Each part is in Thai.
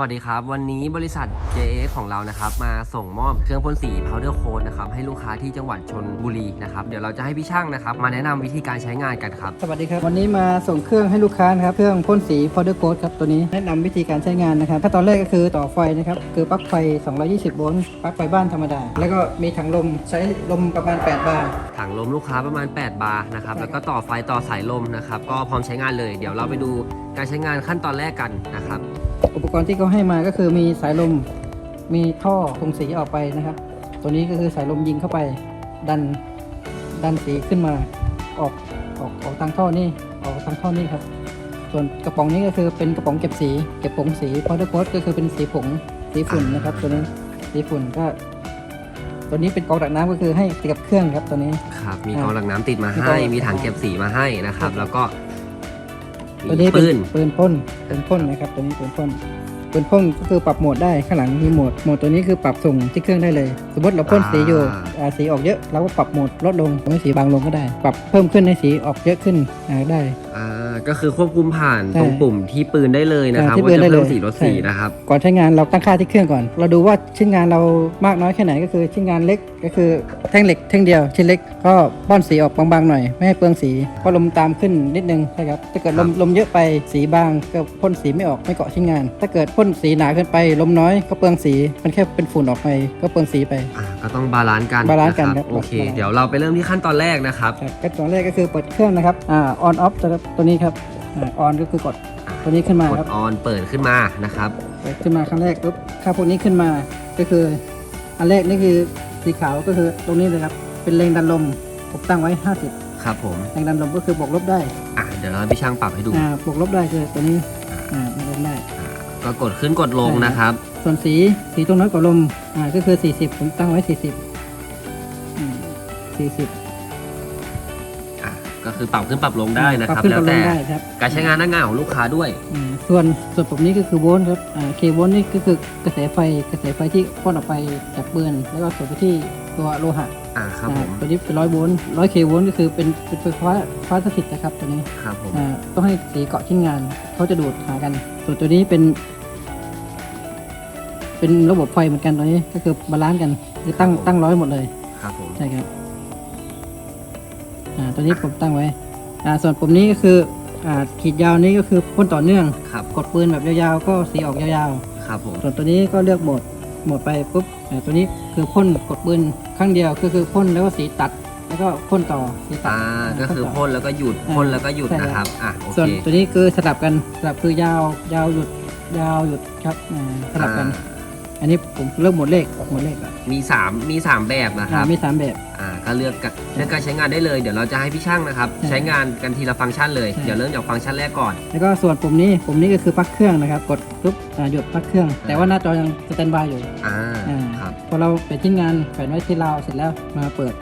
วัสดีครับ วันนี้บริษัท JX ของเรานะครับ มาส่งมอบเครื่องพ่นสี powder coat นะครับให้ลูกค้าที่จังหวัดชนบุรีนะครับ เดี๋ยวเราจะให้พี่ช่างนะครับ มาแนะนำวิธีการใช้งานกันครับ สวัสดีครับวันนี้มาส่งเครื่องให้ลูกค้านะครับเครื่องพ่นสี powder coat ครับตัวนี้แนะนำวิธีการใช้งานนะครับขั้นตอนแรกก็คือต่อไฟนะครับคือปลั๊กไฟ 220 โวลต์ปลั๊กไฟบ้านธรรมดา แล้วก็มีถังลมใช้ลมประมาณ 8 บาร์ถังลมลูกค้าประมาณ 8 บาร์นะครับ แล้วก็ต่อไฟต่อสายลมนะครับ ก็พร้อมใช้งานเลย เดี๋ยวเราไปดูการใช้งานขั้นตอนแรกกันนะครับ อุปกรณ์ที่เขาให้มาก็คือมีสายลม มีท่อส่งสีออกไปนะครับ ตัวนี้ก็คือสายลมยิงเข้าไปดันดันสีขึ้นมาออกออกออกทางท่อนี่ออกทางท่อนี่ครับ ส่วนกระป๋องนี้ก็คือเป็นกระป๋องเก็บสีเก็บผงสี powder coat ก็คือเป็นสีผงสีฝุ่นนะครับ ตัวนี้สีฝุ่นก็ ตัวนี้เป็นกรองดักน้ำก็คือให้ติดกับเครื่องครับตัวนี้ครับมีกรองอ่าหลังน้ำติดมามีกรให้องมีถังเก็บสีมาให้นะครับ แล้วก็ ตัวมีนี้เป็นปืนปืนพ่นปืนพ่นนะครับตัวนี้ปืนพ่นปืนพ่นก็คือปรับโหมดได้ข้างหลังมีโหมดโหมดตัวนี้คือปรับส่งที่เครื่องได้เลย สมมติเราพ่นสีอยู่อ่าสีออกเยอะเราก็ปรับโหมดลดลงทำให้สีบางลงก็ได้ ปรับเพิ่มขึ้นให้สีออกเยอะขึ้นอ่าได้ อ่าก็คือควบคุมผ่านใช่ตรงปุ่มที่ปืนได้เลยนะครับอ่าที่ว่าปืนจะได้เพิ่มเลยสีลดใช่สีนะครับ ก่อนใช้งานเราตั้งค่าที่เครื่องก่อน เราดูว่าชิ้นงานเรามากน้อยแค่ไหนก็คือชิ้นงานเล็กก็คือแท่งเหล็กแท่งเดียวชิ้นเล็กก็ป้อนสีออกบางๆหน่อย ไม่ให้เปลืองสีเพราะลมตามขึ้นนิดนึงใช่ครับถ้าเกิดลมครับลมเยอะไปสีบางก็พ่นสีไม่ออกไม่เกาะชิ้นงาน ถ้าเกิดพ่นสีหนาเกินไปลมน้อยก็เปลืองสีมันแค่เป็นฝุ่นออกไปก็เปลืองสีไป อ่าก็ต้องบาลานซ์กันบาลานซ์กันะคครัรับบโอเค บาลานซ์ เดี๋ยวเราไปเริ่มที่ขั้นตอนแรกนะครับ ครับขั้นตอนแรกก็คือเปิดเครื่องนะครับ อ่า on off นะครับตัวนี้ครับอ่า on ก็คือกดตัวนี้ขึ้นมากดครับออนเปิดขึ้นมานะครับเปิดขึ้นมาครั้งแรกปุ๊บถ้าพวกนี้ขึ้นมาก็คือ อันแรกนี่คือสีขาวก็คือตรงนี้เลยครับ เป็นแรงดันลมผมตั้งไว้ 50 ครับผมแรงดันลมก็คือบวกลบได้อะเดี๋ยวเราให้พี่ช่างปรับให้ดูอ่าบวกลบได้คือตัวนี้อ่าบวกลบได้ก็กดขึ้นกดลงนะครับ ส่วนสีสีตรงน้อยกว่าลมอ่าก็คือ 40 ผมตั้งไว้ 40อืม40อะก็ คือปรับขึ้นปรับลงได้นะปครับขึ้นแล้วปรับลแต่งได้ครับการใช้งานหน้างานของลูกค้าด้วย อ่าส่วนส่วนปุ่มนี้ก็คือโวลต์ครับอ่าเคโวลต์นี่ก็คือกระแสไฟกระแสไฟที่พ่นออกไปจากปืนแล้วก็ส่งไปที่ตัวโลหะอะครับผมอ่าตัวนี้เป็นร้อยโวลต์ร้อยเคโวลต์ก็คือเป็นเป็นไฟฟ้าฟ้าสถิตนะครับตัวนี้ครับผมอ่าต้องให้สีเกาะชิ้นงานเขาจะดูดหากัน ส่วนตัวนี้เป็น เป็นระบบไฟเหมือนกันตัวนี้ก็คือบาลานซ์กันคือตั้งตั้งร้อยหมดเลย ครับผม ใช่ครับ อ่าตัวนี้ผมตั้งไว้อ่าส่วนปุ่มนี้ก็คืออ่าขีดยาวนี้ก็คือพ่นต่อเนื่อง ครับ กดปืนแบบยาวๆ ก็สีออกยาวครับผม ๆ ส่วนตัวนี้ก็เลือกโหมดโหมดไปปุ๊บอ่าตัวนี้คือพ่นกดปืนครั้งเดียวก็คือพ่นแล้วก็สีตัด แล้วก็พ่นต่อสีตัด อ่า ก็คือต่พ่นแล้วก็หยุดอ่าพ่นแล้วก็หยุดใช่นะคครัรับบอะ โอส่วนเคตัวนี้คือสลับกันสลับคือยาวยาวหยุดยาวหยุดครับอ่าสลับกัน อ่าอันนี้ผมเลือกโหมดเลขโหมดเลขอะมีสามมีสามแบบนะคอ่ารับ มีสามแบบอ่า ก็เลือกกันเลือกการใช้งานได้เลย เดี๋ยวเราจะให้พี่ช่างนะครับ ใช่ใช้งานกันทีละฟังก์ชันเลยใช่เดี๋ยวเริ่มจากฟังก์ชันแรกก่อน แล้วก็ส่วนปุ่มนี้ปุ่มนี้ก็คือปลั๊กเครื่องนะครับ กดปุ๊บอ่าหยุดปลั๊กเครื่อง แต่ว่าหน้าจอยังสแตนบายอยู่อ่าอ่าครับพอเราเปิดชิ้นงานแขวนไว้ที่ราวเสร็จแล้วมาเปิด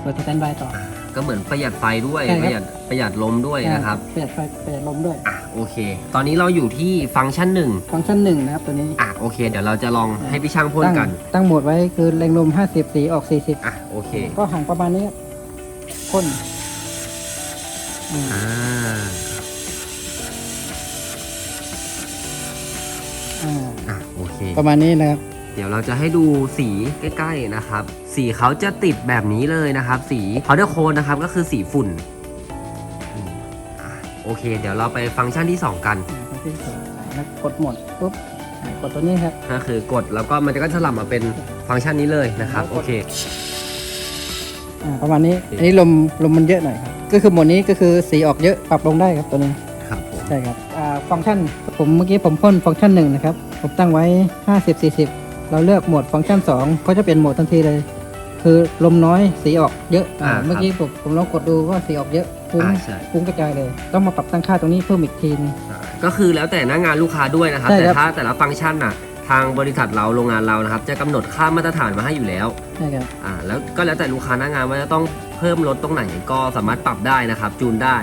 เปิดสแตนบายต่อ ก็เหมือนประหยัดไฟด้วยใช่ครับประหยัดประหยัดลมด้วยนะครับประหยัดไฟประหยัดลมด้วย อะโอเค ตอนนี้เราอยู่ที่ฟังก์ชันหนึ่งฟังก์ชันหนึ่งนะครับตัวนี้อะโอเค เดี๋ยวเราจะลองให้พี่ช่างพ่นตั้งกันตั้งโหมดไว้คือแรงลม 50 สีออก 40 อะโอเคก็ห่างประมาณนี้ครับพ่นอืมอ่าอ่าอะโอเค ประมาณนี้นะครับ เดี๋ยวเราจะให้ดูสีใกล้ๆนะครับ สีเขาจะติดแบบนี้เลยนะครับ สี powder coat นะครับก็คือสีฝุ่นอืมอะโอเค เดี๋ยวเราไปฟังก์ชันที่ 2 กัน อ่าฟังก์ชันที่สองอ่าแล้วกดโหมดปุ๊บอ่ากดตัวนี้ครับก็คือกดแล้วก็มันจะก็สลับมาเป็นฟังก์ชันนี้เลยนะครับโอเค อ่าประมาณนี้อันนี้ลมลมมันเยอะหน่อยครับก็คือโหมดนี้ก็คือสีออกเยอะปรับลงได้ครับตัวนี้ ครับผมใช่ครับอ่าฟังก์ชัน ผมเมื่อกี้ผมพ่นฟังก์ชันหนึ่งนะครับ ผมตั้งไว้ 50 40 เราเลือกโหมดฟังก์ชัน2ก็จะเป็นโหมดทันทีเลย คือลมน้อยสีออกเยอะอ่าอ่าครับเมื่อกี้ผมผมลองกดดูว่าสีออกเยอะฟุ้งอ่าใช่ ฟุ้งกระจายเลย ต้องมาปรับตั้งค่าตรงนี้เพิ่มอีกทีนึง ก็คือแล้วแต่หน้างานลูกค้าด้วยนะครับ ใช่แต่ครับ ถ้าแต่ละฟังก์ชันน่ะทางบริษัทเราโรงงานเรานะครับ จะกำหนดค่ามาตรฐานมาให้อยู่แล้วใช่ครับอ่าแล้วก็แล้วแต่ลูกค้าหน้างานว่าจะต้องเพิ่มลดตรงไหนก็สามารถปรับได้นะครับ จูนได้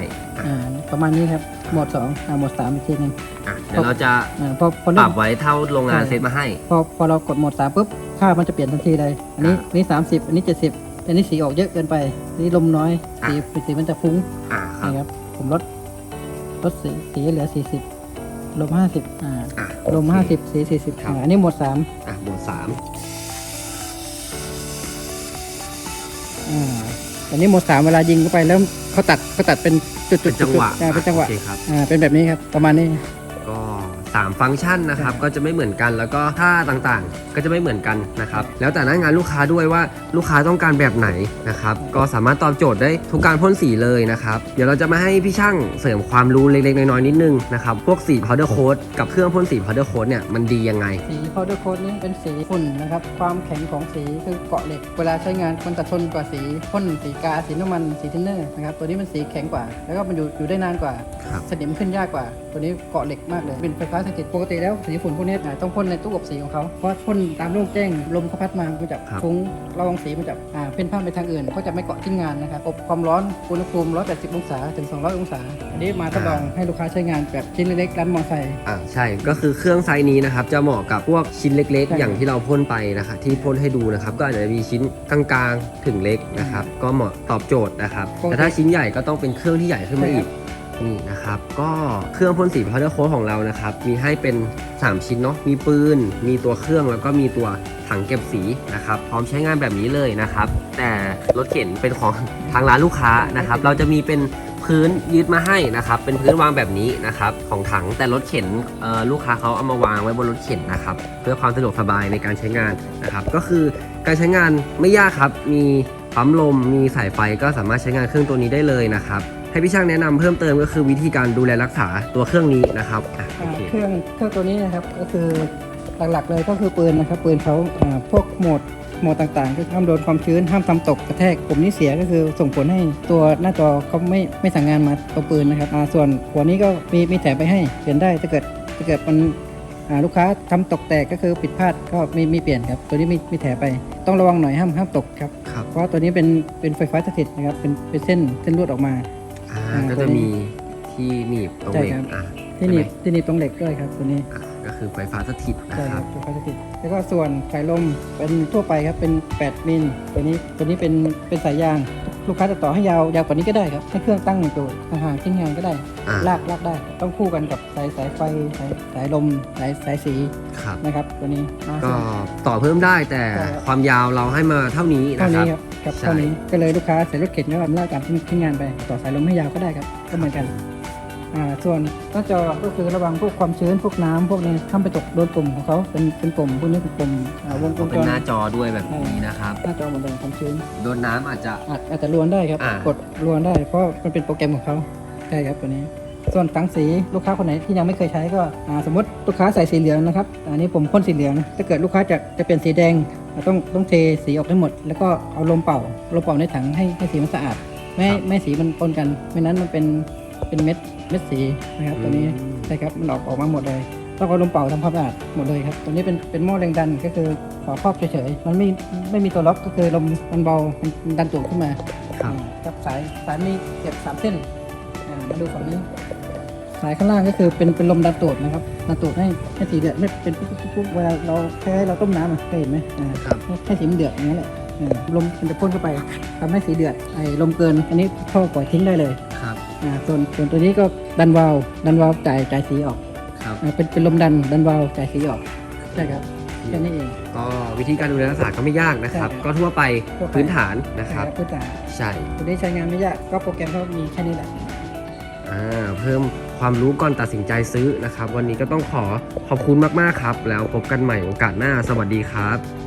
อ่าประมาณนี้ครับโหมด2อ่าโหมด3อีกทีนึงอะเดี๋ยวเราจะอ่าพอพอปเริ่รัมบไว้เท่าโรงงานใช่เซตมาให้ พอพอเรากดโหมด3ปุ๊บ ค่ามันจะเปลี่ยนทันทีเลย อันนี้อ่าอันนี้30อันนี้70อันนี้สีออกเยอะเกินไปอันนี้ลมน้อยสีอะสีมันจะฟุ้งอ่าครับนะครับ ผมลดลดสีสีเหลือ40ลมห้าสิบอ่าอะลมโอเคห้าสิบสีสี่สิบครับอ่าอันนี้หมวดสามอะหมวดสามอ่าอันนี้หมวดสามเวลายิงเข้าไปแล้วเขาตัดเขาตัดเป็นจุดๆเป็นจังหวะอ่าเป็นจังหวะโอเคครับอ่าเป็นแบบนี้ครับประมาณนี้ก็ 3 ฟังก์ชันนะครับก็จะไม่เหมือนกันแล้วก็ท่าต่างๆ ก็จะไม่เหมือนกันนะครับแล้วแต่หน้างานลูกค้าด้วยว่าลูกค้าต้องการแบบไหนนะครับก็สามารถตอบโจทย์ได้ทุกการพ่นสีเลยนะครับเดี๋ยวเราจะมาให้พี่ช่างเสริมความรู้เล็กๆน้อยๆนิดนึงนะครับพวกสี powder coat กับเครื่องพ่นสี powder coat เนี่ยมันดียังไง สี powder coat นี้เป็นสีฝุ่นนะครับความแข็งของสีคือเกาะเหล็ก เวลาใช้งานมันจะทนกว่าสีพ่นสีกาสีน้ำมันสีทินเนอร์นะครับตัวนี้มันสีแข็งกว่า แล้วก็มันอยู่อยู่ได้นานกว่าครับสนิมขึ้นยากกว่า ตัวนี้เกาะเหล็กมากเลยเป็นไฟฟ้าสถิตปกติแล้วสีฝุ่นพวกนี้อ่าต้องพ่นในตู้อบสีของเขาเพราะพ่นตามโล่งแจ้งลมเขาพัดมามันจะครับฟุ้งระวังสีมันจะอ่าเพ่นพ่านไปทางอื่นก็จะไม่เกาะชิ้นงานนะครับอบความร้อนอุณหภูมิ 180 องศาถึง 200 องศา อันนี้มาทดลองให้ลูกค้าใช้งานแบบชิ้นเล็กๆร้านมอไซค์ อ่าใช่ก็คือเครื่องไซส์นี้นะครับจะเหมาะกับพวกชิ้นเล็ก ใช่ ๆ อย่างที่เราพ่นไปนะครับที่พ่นให้ดูนะครับ ก็อาจจะมีชิ้นกลางๆถึงเล็กนะครับ ก็เหมาะตอบโจทย์นะครับปกติแต่ถ้าชิ้นใหญ่ก็ต้องเป็นเครื่องที่ใหญ่ขึ้นมาใช่อีก นี่นะครับ ก็เครื่องพ่นสี powder coat ของเรานะครับ มีให้เป็น 3 ชิ้นเนาะมีปืน มีตัวเครื่องแล้วก็มีตัวถังเก็บสีนะครับ พร้อมใช้งานแบบนี้เลยนะครับ แต่รถเข็นเป็นของทางร้านลูกค้านะครับ เราจะมีเป็นพื้นยึดมาให้นะครับ เป็นพื้นวางแบบนี้นะครับ ของถังแต่รถเข็นลูกค้าเขาเอามาวางไว้บนรถเข็นนะครับ เพื่อความสะดวกสบายในการใช้งานนะครับ ก็คือการใช้งานไม่ยากครับ มีปั๊มลมมีสายไฟก็สามารถใช้งานเครื่องตัวนี้ได้เลยนะครับ ให้พี่ช่างแนะนำเพิ่มเติมก็คือวิธีการดูแลรักษาตัวเครื่องนี้นะครับอะโออ่าเคเครื่องเครื่องตัวนี้นะครับก็คือหลักๆเลยก็คือปืนนะครับปืนเขาอ่าพวกโหมดโหมดต่างๆก็ห้ามโดนความชื้นห้ามทำตกกระแทกปุ่มนี้เสียก็คือส่งผลให้ตัวหน้าจอเขาไม่ไม่สั่งงานมาตัวปืนนะครับอ่าส่วนหัวนี้ก็มีมีแถมไปให้เปลี่ยนได้ถ้าเกิดถ้าเกิดมันอ่าลูกค้าทำตกแตกก็คือผิดพลาดก็มีมีเปลี่ยนครับตัวนี้มีมีแถมไป ต้องระวังหน่อยห้ามห้ามตกครับ ครับ เพราะตัวนี้เป็นเป็นไฟฟ้าสถิตนะครับเป็นเป็นเส้นเส้นลวดออกมา อ่าอ่าก็จะมีที่หนีบตรงใช่เหล็กครับ อะที่หนีบใช่ไที่หนีบตรงเหล็กด้วยครับตัวนี้อะก็คือไฟฟ้าสถิตนะใช่คครัรับบตัวคาสติดแล้วก็ส่วนสายลมเป็นทั่วไปครับเป็น 8 มิลตัวนี้ตัวนี้เป็นเป็นสายยางลูกค้าจะต่อให้ยาวยาวกว่านี้ก็ได้ครับให้เครื่องตั้งอยู่ตัวห่างๆชิ้นงานก็ได้ อ่าลากลากได้ ต้องคู่กันกับสายสายไฟสายสายลมสายสายสีครับ นะครับตัวนี้อ่า ก็ต่อเพิ่มได้แต่ใช่ครับ ความยาวเราให้มาเท่านี้เท่านะคนี้รับ ครับ ครับใช่เท่านี้ก็เลยลูกค้าใส่รถเข็นก็ทำลากการชิ้นงานไป ต่อสายลมให้ยาวก็ได้ครับ ก็เหมือนกันอ่าส่วนหน้าจอก็คือระวังพวกความชื้นพวกน้ำพวกนี้ห้ามไปตกโดนปุ่มของเขาเป็นเป็นปุ่มพวกนี้เป็นปุ่มอ่าวงวงจเป็นรหน้าจอด้วยแบบนี้นะครับ หน้าจอมันโดนความชื้นโดนน้ำอาจจะ อาจอาจจะลวนได้ครับ อ่ากดลวนได้เพราะมันเป็นโปรแกรมของเขาใช่ครับตัวนี้ ส่วนถังสีลูกค้าคนไหนที่ยังไม่เคยใช้ก็อ่าสมมติลูกค้าใส่สีเหลืองนะครับอันนี้ผมพ่นสีเหลืองถ้าเกิดลูกค้าจะจะเปลี่ยนสีแดง เราต้องต้องเทสีออกทั้งหมด แล้วก็เอาลมเป่าลมเป่าในถังให้ให้สีมันสะอาด ไม่ให้ไม่ให้สีมันปนกัน ไม่นั้นมันเป็นเป็นเม็ดเม็ดสีนะครับตัวนี้ใช่ครับมันออกออกมาหมดเลยต้องเอาลมเป่าทำความสะอาดหมดเลยครับตัวนี้เป็นเป็นหม้อแรงดันก็คือขอครอบเฉยๆมันไม่ไม่มีตัวล็อกก็คือลมมันเบามันดันตัวขึ้นมา ครับอ่าครับสายสายมีเก็บสามเส้นอ่ามาดูฝั่งนี้ สายข้างล่างก็คือเป็นเป็นลมดันตูดนะครับดันตูดให้ให้สีเดือดไม่เป็นปุ๊บปุ๊บปุ๊บเวลาเราแค่เราต้มน้ำอะเคยเห็นไหมอ่าครับให้ให้สีมันเดือดอย่างนี้นแหละอ่าลมมันจะพ่นเข้าไปทำให้สีเดือดไอ้ลมเกิน อันนี้เข้าปล่อยทิ้งได้เลยครับอ่าส่วนส่วนตัวนี้ก็ดันวาล์วดันวาล์วจ่ายจ่ายสีออกครับ อ่าเป็นเป็นลมดันดันวาล์วจ่ายสีออกใช่ครับแค่นี้เอง ก็วิธีการดูแลรักษาก็ไม่ยากนะครับ ใช่ครับก็ทั่วไปทั่วไป พื้นฐานนะครับพื้นฐานใช่ ตัวนี้ใช้งานไม่ยากก็โปรแกรมเขามีแค่นี้แหละ อ่าเพิ่ม ความรู้ก่อนตัดสินใจซื้อนะครับ วันนี้ก็ต้องขอขอบคุณมากๆครับ แล้วพบกันใหม่โอกาสหน้า สวัสดีครับ